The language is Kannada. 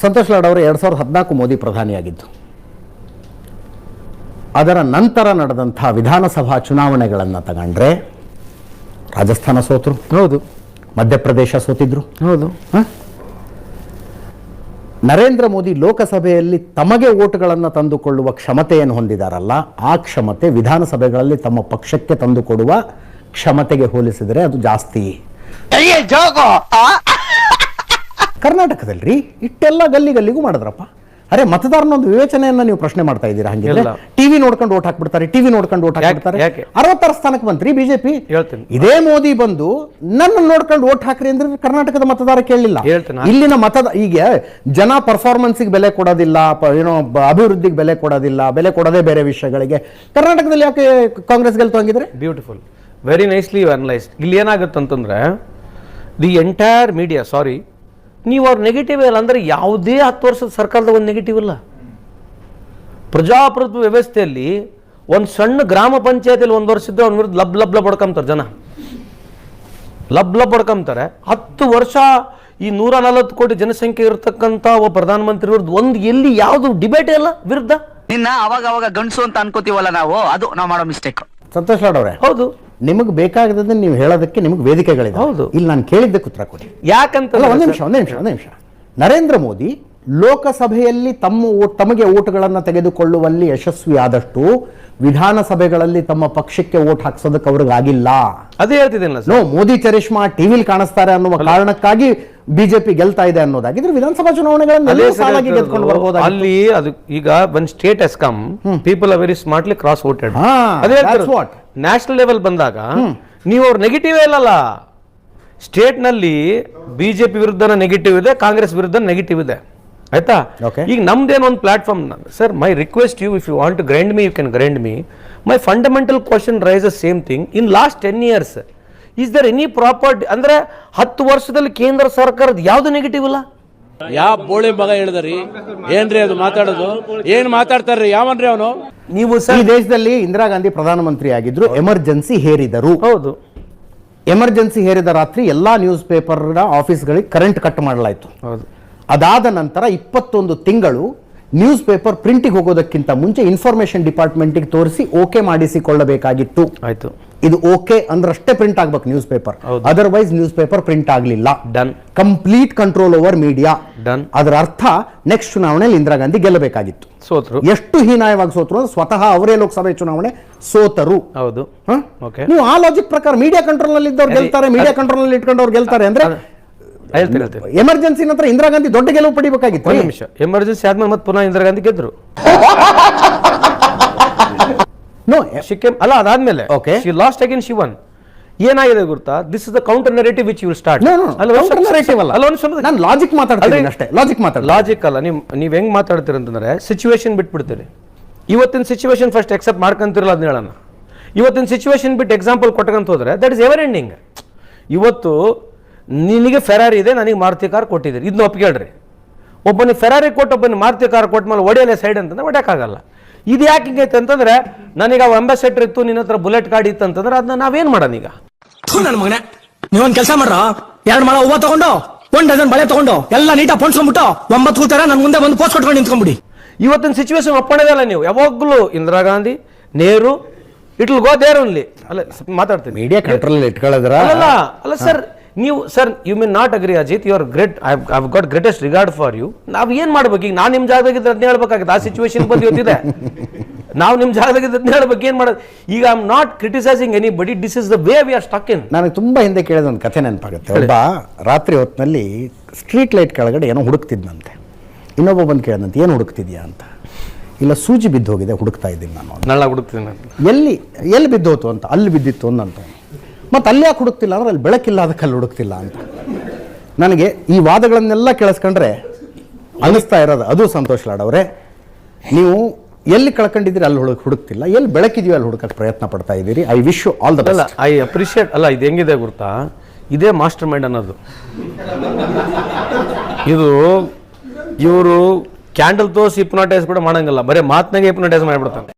ಸಂತೋಷ್ ಲಾಡ್ ಅವರು ಎರಡು ಸಾವಿರದ ಹದಿನಾಲ್ಕು ಮೋದಿ ಪ್ರಧಾನಿಯಾಗಿದ್ದು. ಅದರ ನಂತರ ನಡೆದಂಥ ವಿಧಾನಸಭಾ ಚುನಾವಣೆಗಳನ್ನು ತಗೊಂಡ್ರೆ ರಾಜಸ್ಥಾನ ಸೋತರು. ಹೌದು. ಮಧ್ಯಪ್ರದೇಶ ಸೋತಿದ್ರು. ಹೌದು. ನರೇಂದ್ರ ಮೋದಿ ಲೋಕಸಭೆಯಲ್ಲಿ ತಮಗೆ ಓಟುಗಳನ್ನು ತಂದುಕೊಳ್ಳುವ ಕ್ಷಮತೆಯನ್ನು ಹೊಂದಿದಾರಲ್ಲ ಆ ಕ್ಷಮತೆ ವಿಧಾನಸಭೆಗಳಲ್ಲಿ ತಮ್ಮ ಪಕ್ಷಕ್ಕೆ ತಂದುಕೊಡುವ ಕ್ಷಮತೆಗೆ ಹೋಲಿಸಿದರೆ ಅದು ಜಾಸ್ತಿ. ಕರ್ನಾಟಕದಲ್ಲಿ ಇಟ್ಟೆಲ್ಲ ಗಲ್ಲಿ ಗಲ್ಲಿಗೂ ಮಾಡಿದ್ರಪ್ಪ. ಅರೆ ಮತದಾರನ ಒಂದು ವಿವೇಚನೆಯನ್ನ ನೀವು ಪ್ರಶ್ನೆ ಮಾಡ್ತಾ ಇದ್ದೀರಾ ಹಂಗಿದ್ರೆ? ಟಿವಿ ನೋಡ್ಕೊಂಡು ಓಟ್ ಹಾಕ್ಬಿಡ್ತಾರೆ ಟಿವಿ ನೋಡ್ಕೊಂಡು ಓಟ್ ಹಾಕ್ಬಿಡ್ತಾರೆ? ಅರವತ್ತರ ಸ್ಥಾನಕ್ಕೆ ಬಂತ್ರಿ ಬಿಜೆಪಿ? ಹೇಳ್ತೀನಿ. ಇದೇ ಮೋದಿ ಬಂದು ನನ್ನ ನೋಡ್ಕೊಂಡು ಓಟ್ ಹಾಕ್ರಿ ಅಂದ್ರೆ ಕರ್ನಾಟಕದ ಮತದಾರ ಕೇಳಲಿಲ್ಲ ಹೇಳ್ತೀನಿ. ಇಲ್ಲಿನ ಮತದ ಈಗ ಜನ ಪರ್ಫಾರ್ಮೆನ್ಸ್ ಬೆಲೆ ಕೊಡೋದಿಲ್ಲ ಏನೋ ಅಭಿವೃದ್ಧಿಗೆ ಬೆಲೆ ಕೊಡೋದಿಲ್ಲ ಬೆಲೆ ಕೊಡೋದೇ ಬೇರೆ ವಿಷಯಗಳಿಗೆ. ಕರ್ನಾಟಕದಲ್ಲಿ ಯಾಕೆ ಕಾಂಗ್ರೆಸ್ ಗೆಲ್ತು ಹಂಗಿದ್ರೆ ಬ್ಯೂಟಿಫುಲ್ ವೆರಿ ನೈಸ್ಲಿ ಅನಲೈಸ್ಡ್ ಇಲ್ಲಿ ಏನಾಗುತ್ತೆ ಅಂತಂದ್ರೆ ದಿ ಎಂಟೈರ್ ಮೀಡಿಯಾ ಸಾರಿ ನೀವು ಅವ್ರು ನೆಗೆಟಿವ್ ಇಲ್ಲ ಅಂದ್ರೆ ಯಾವುದೇ ಹತ್ತು ವರ್ಷದ ಸರ್ಕಾರದ ಒಂದು ನೆಗೆಟಿವ್ ಇಲ್ಲ. ಪ್ರಜಾಪ್ರಭುತ್ವ ವ್ಯವಸ್ಥೆಯಲ್ಲಿ ಒಂದು ಸಣ್ಣ ಗ್ರಾಮ ಪಂಚಾಯತಿಯಲ್ಲಿ ಒಂದು ವರ್ಷ ಇದ್ದರೆ ಅವ್ರ ವಿರುದ್ಧ ಲಬ್ ಲಬ್ ಲಬ್ ಹೊಡ್ಕೊಂತಾರೆ ಜನ. ಲಬ್ ಲಬ್ ಹೊಡ್ಕೊಂತಾರೆ. ಹತ್ತು ವರ್ಷ ಈ ನೂರ ನಲವತ್ತು ಕೋಟಿ ಜನಸಂಖ್ಯೆ ಇರತಕ್ಕಂಥ ಒಬ್ಬ ಪ್ರಧಾನಮಂತ್ರಿ ವಿರುದ್ಧ ಒಂದು ಎಲ್ಲಿ ಯಾವುದು ಡಿಬೇಟ್ ಇಲ್ಲ ವಿರುದ್ಧ? ನಿನ್ನ ಅವಾಗ ಅವಾಗ ಗಂಡಸು ಅಂತ ಅನ್ಕೋತೀವಲ್ಲ ನಾವು? ಅದು ನಾವು ಮಾಡೋ ಮಿಸ್ಟೇಕ್ ಸಂತೋಷ್ ಲಾಡ್ ಅವರೇ. ಹೌದು. ನಿಮಗೆ ಬೇಕಾಗದನ್ನ ನೀವು ಹೇಳೋದಕ್ಕೆ ನಿಮಗೆ ವೇದಿಕೆಗಳಿದೆ ಹೌದು. ಇಲ್ಲಿ ನಾನು ಕೇಳಿದ್ದಕ್ಕೆ ಉತ್ತರ ಕೊಡಿ. ಯಾಕಂತ ಅಲ್ಲ ಒಂದು ನಿಮಿಷ ಒಂದು ನಿಮಿಷ ಒಂದು ನಿಮಿಷ. ನರೇಂದ್ರ ಮೋದಿ ಲೋಕಸಭೆಯಲ್ಲಿ ತಮ್ಮ ತಮಗೆ ಓಟ್ಗಳನ್ನು ತೆಗೆದುಕೊಳ್ಳುವಲ್ಲಿ ಯಶಸ್ವಿಯಾದಷ್ಟು ವಿಧಾನಸಭೆಗಳಲ್ಲಿ ತಮ್ಮ ಪಕ್ಷಕ್ಕೆ ಓಟ್ ಹಾಕ್ಸೋದಕ್ಕೆ ಅವ್ರಿಗೆ ಆಗಿಲ್ಲ. ಅದೇ ಹೇಳ್ತಿದ್ದೇನೆ ನೋ ಮೋದಿ ಚರಿಷ್ಮಾ ಟಿವಿಲಿ ಕಾಣಿಸ್ತಾರೆ ಅನ್ನುವ ಕಾರಣಕ್ಕಾಗಿ ಬಿಜೆಪಿ ಗೆಲ್ತಾ ಇದೆ ಅನ್ನೋದಾಗಿದ್ರೆ ವಿಧಾನಸಭಾ ಹೇಳ್ತಿರೋದು. ಗೆದ್ಕೊಂಡು ಬರ್ಬೋದಾಗಿತ್ತು. ಅಲ್ಲಿ ಅದು ಈಗ ಒಂದು state as come people are very smartly cross voted what. National level ಬಂದಾಗ ನೀವು ಅವ್ರು ನೆಗೆಟಿವ್ ಇಲ್ಲಲ್ಲ. ಸ್ಟೇಟ್ನಲ್ಲಿ ಬಿಜೆಪಿ ವಿರುದ್ಧನ ನೆಗೆಟಿವ್ ಇದೆ ಕಾಂಗ್ರೆಸ್ ವಿರುದ್ಧ ನೆಗೆಟಿವ್ ಇದೆ. ಆಯ್ತಾ. ಈಗ ನಮ್ದೇನೋ ಒಂದು platform sir my request you if you want to grind me you can grind me my fundamental question raise a same thing in last ten years is there any property ಅಂದ್ರೆ ಹತ್ತು ವರ್ಷದಲ್ಲಿ ಕೇಂದ್ರ ಸರ್ಕಾರದ ಯಾವ್ದು ನೆಗೆಟಿವ್ ಇಲ್ಲ? ಯಾವ ಬೋಳಿ ಮಗ ಹೇಳಿದ್ರಿ? ಏನ್ರಿ ಅದು ಮಾತಾಡೋದು? ಏನ್ ಮಾತಾಡ್ತಾರ್ರಿ? ಯಾವನ್ರಿ ಅವನು? ನೀವು ಈ ದೇಶದಲ್ಲಿ ಇಂದಿರಾ ಗಾಂಧಿ ಪ್ರಧಾನಮಂತ್ರಿ ಆಗಿದ್ರು ಎಮರ್ಜೆನ್ಸಿ ಹೇರಿದರು. ಹೌದು. ಎಮರ್ಜೆನ್ಸಿ ಹೇರಿದ ರಾತ್ರಿ ಎಲ್ಲಾ ನ್ಯೂಸ್ ಪೇಪರ್ನ ಆಫೀಸ್ಗಳಿಗೆ ಕರೆಂಟ್ ಕಟ್ ಮಾಡಲಾಯಿತು. ಹೌದು. ಅದಾದ ನಂತರ ಇಪ್ಪತ್ತೊಂದು ತಿಂಗಳು ನ್ಯೂಸ್ ಪೇಪರ್ ಪ್ರಿಂಟಿಗೆ ಹೋಗೋದಕ್ಕಿಂತ ಮುಂಚೆ ಇನ್ಫಾರ್ಮೇಶನ್ ಡಿಪಾರ್ಟ್ಮೆಂಟಿಗೆ ತೋರಿಸಿ ಓಕೆ ಮಾಡಿಸಿಕೊಳ್ಳಬೇಕಾಗಿತ್ತು. ಆಯ್ತು. ಇದು ಓಕೆ ಅಂದ್ರಷ್ಟೇ ಪ್ರಿಂಟ್ ಆಗ್ಬೇಕು news paper otherwise news paper print ಆಗಲಿಲ್ಲ. Done complete control over media done ಅದರ ಅರ್ಥ ನೆಕ್ಸ್ಟ್ ಚುನಾವಣೆಯಲ್ಲಿ ಇಂದಿರಾ ಗಾಂಧಿ ಗೆಲ್ಲಬೇಕಾಗಿತ್ತು. ಸೋತರು. ಎಷ್ಟು ಹೀನಾಯವಾಗಿ ಸೋತರು ಸ್ವತಃ ಅವರೇ ಲೋಕಸಭೆ ಚುನಾವಣೆ ಸೋತರು. ಹೌದು. ನೀವು ಆ ಲಾಜಿಕ್ ಪ್ರಕಾರ ಮೀಡಿಯಾ ಕಂಟ್ರೋಲ್ನಲ್ಲಿ ಇದ್ದವ್ರು ಗೆಲ್ತಾರೆ ಮೀಡಿಯಾ ಕಂಟ್ರೋಲ್ನಲ್ಲಿ ಇಟ್ಕೊಂಡವ್ರು ಗೆಲ್ತಾರೆ ಅಂದ್ರೆ ಎಮರ್ಜೆನ್ಸಿ ನಂತರ ಇಂದಿರಾ ಗಾಂಧಿ ದೊಡ್ಡ ಗೆಲುವು ಪಡಿಬೇಕಾಗಿತ್ತು ನಿಮಿಷ. ಎಮರ್ಜೆನ್ಸಿ ಆದ್ಮೇಲೆ ಮತ್ತೆ ಪುನಃ ಇಂದಿರಾ ಗಾಂಧಿ ಗೆದ್ರು. ನೋ ಅಲ್ಲ ಅದಾದ್ಮೇಲೆ. Okay she lost again she won ಏನಾಗಿದೆ ಗೊತ್ತಾ this is the counter narrative which will start. ನಾನು logic ಮಾತಾಡ್ತಿದ್ದೀನಿ ಅಷ್ಟೇ, ಲಾಜಿಕ್ ಮಾತಾಡ ಲಾಜಿಕ್ ಅಲ್ಲ. ನೀವು ನೀವು ಹೆಂಗ್ ಮಾತಾಡ್ತೀರ ಅಂತಂದ್ರೆ ಸಿಚುವೇಶನ್ ಬಿಟ್ಬಿಡ್ತೀರಿ. ಇವತ್ತಿನ ಸಿಚುವೇಶನ್ ಫಸ್ಟ್ ಎಕ್ಸೆಪ್ಟ್ ಮಾಡ್ಕೊಂತಿರಲ್ಲ ಅದನ್ನ ಹೇಳೋಣ. ಇವತ್ತಿನ ಸಿಚುವೇಶನ್ ಬಿಟ್ಟು ಎಕ್ಸಾಂಪಲ್ ಕೊಟ್ಟಕಂತ ಹೋದ್ರೆ ದಟ್ ಇಸ್ ಎವರ್ ಎಂಡಿಂಗ್ ಇವತ್ತು ನಿನಗೆ ಫೆರಾರಿ ಇದೆ ನನಗೆ ಮಾರುತಿ ಕಾರ್ ಕೊಟ್ಟಿದ್ದೀರಿ. ಇದನ್ನ ಒಪ್ಕೊಳ್ರಿ ಒಬ್ಬನಿಗೆ ಫೆರಾರಿ ಕೊಟ್ಟು ಒಬ್ಬನಿಗೆ ಮಾರುತಿ ಕಾರ್ ಕೊಟ್ಟ ಮೇಲೆ ಒಡೆಯಲ್ಲ ಸೈಡ್ ಅಂತಂದ್ರೆ ಒಡೆಯಕ್ಕಾಗಲ್ಲ ಇದು ಯಾಕೆ ಹಿಂಗೈತೆ ಅಂತಂದ್ರೆ ನನಗೆ ಅವ ಅಂಬಾಸೆಡರ್ ಇತ್ತು ನಿನ್ನ ಹತ್ರ ಬುಲೆಟ್ ಕಾರ್ಡ್ ಇತ್ತು ಅಂತಂದ್ರೆ ಅದನ್ನ ನಾವೇನು ಮಾಡೋಣ ಈಗ ನನ್ನ ಮಗನೇ. ನೀವೊಂದ್ ಕೆಲಸ ಮಾಡ್ರ? ಎರಡು ಮಳೆ ಹೂವ ತಗೊಂಡು ಒಂದ್ ಡಜನ್ ಬಳೆ ತಗೊಂಡು ಎಲ್ಲ ನೀಟಾ ಪೊಣ್ಸ್ಕೊಂಡ್ಬಿಟ್ಟು ಒಂಬತ್ತು ಕೂತಾರ ನನ್ ಮುಂದೆ ಬಂದು ಪೋಸ್ಟ್ ಕೊಟ್ಕೊಂಡು ನಿಂತ್ಕೊಂಡ್ಬಿಡಿ ಇವತ್ತಿನ ಸಿಚುವೇಶನ್ ಒಪ್ಪಣದೇ ಅಲ್ಲ ನೀವು. ಯಾವಾಗಲೂ Indira Gandhi Nehru it'll go there only ಅಲ್ಲ ಸ್ವಲ್ಪ ಮಾತಾಡ್ತೀನಿ. ಮೀಡಿಯಾ ಕಂಟ್ರೋಲ್ ಇಟ್ಕೊಳ್ಳೋದ್ರ? ಅಲ್ಲ ಅಲ್ಲ ಸರ್ ನೀವು sir you mean not agree Ajit you are great I have got greatest regard for you ನಾವು ಏನ್ ಮಾಡ್ಬೇಕು? ಈಗ ನಾನು ನಿಮ್ಮ ಜಾಗದಾಗಿದ್ದರೆ ಅದನ್ನ ಹೇಳ್ಬೇಕಾಗುತ್ತೆ. ಆ ಸಿಚುವೇಶನ್ ಬಂದು ಇವತ್ತಿದೆ ನಾವು ನಿಮ್ಮ ಜಾಗದಾಗ ಹೇಳ್ಬೇಕು ಏನು ಮಾಡೋದು? ಈಗ I am not criticising anybody this is the way we are stuck in ನನಗೆ ತುಂಬಾ ಹಿಂದೆ ಕೇಳಿದ ಒಂದು ಕಥೆ ನೆನಪಾಗುತ್ತೆ. ಒಬ್ಬ ರಾತ್ರಿ ಹೊತ್ತಿನಲ್ಲಿ ಸ್ಟ್ರೀಟ್ ಲೈಟ್ ಕೆಳಗಡೆ ಏನೋ ಹುಡುಕ್ತಿದ್ನಂತೆ. ಇನ್ನೊಬ್ಬ ಬಂದು ಕೇಳಿದಂತೆ ಏನು ಹುಡುಕ್ತಿದ್ಯಾ? ಅಂತ. ಇಲ್ಲ ಸೂಜಿ ಬಿದ್ದು ಹೋಗಿದೆ ಹುಡುಕ್ತಾ ಇದ್ದೀನಿ ನಾನು. ನಳ್ಳ ಹುಡುಕ್ತೀನಿ ಎಲ್ಲಿ ಎಲ್ಲಿ ಬಿದ್ದೋತು ಅಂತ ಅಲ್ಲಿ ಬಿದ್ದಿತ್ತು ಅಂತ ಮತ್ತೆ ಅಲ್ಲಿ ಯಾಕೆ ಹುಡುಕ್ತಿಲ್ಲ ಅಂದ್ರೆ ಅಲ್ಲಿ ಬೆಳಕಿಲ್ಲ ಅದಕ್ಕೆ ಅಲ್ಲಿ ಹುಡುಕ್ತಿಲ್ಲ ಅಂತ. ನನಗೆ ಈ ವಾದಗಳನ್ನೆಲ್ಲ ಕೇಳಿಸ್ಕೊಂಡ್ರೆ ಅನಿಸ್ತಾ ಇರೋದು. ಅದು ಸಂತೋಷ್ ಲಾಡವ್ರೆ ಅವರೇ. ನೀವು ಎಲ್ಲಿ ಕಳ್ಕೊಂಡಿದ್ದೀರಿ ಅಲ್ಲಿ ಹುಡುಕ್ ಹುಡುಕ್ತಿಲ್ಲ. ಎಲ್ಲಿ ಬೆಳಕಿದೀವಿ ಅಲ್ಲಿ ಹುಡುಕಕ್ಕೆ ಪ್ರಯತ್ನ ಪಡ್ತಾ ಇದ್ದೀರಿ. I wish you all the ಅಲ್ಲ ಐ ಅಪ್ರಿಷಿಯೇಟ್ ಅಲ್ಲ ಇದು ಹೆಂಗಿದೆ ಗೊತ್ತಾ? ಇದೇ ಮಾಸ್ಟರ್ ಮೈಂಡ್ ಅನ್ನೋದು. ಇದು ಇವರು ಕ್ಯಾಂಡಲ್ ತೋರಿಸಿ ಹಿಪ್ನಾಟೈಸ್ ಕೂಡ ಮಾಡಂಗಿಲ್ಲ. ಬರೀ ಮಾತ್ನಾಗೆ ಹಿಪ್ನಾಟೈಸ್ ಮಾಡಿಬಿಡ್ತಾನೆ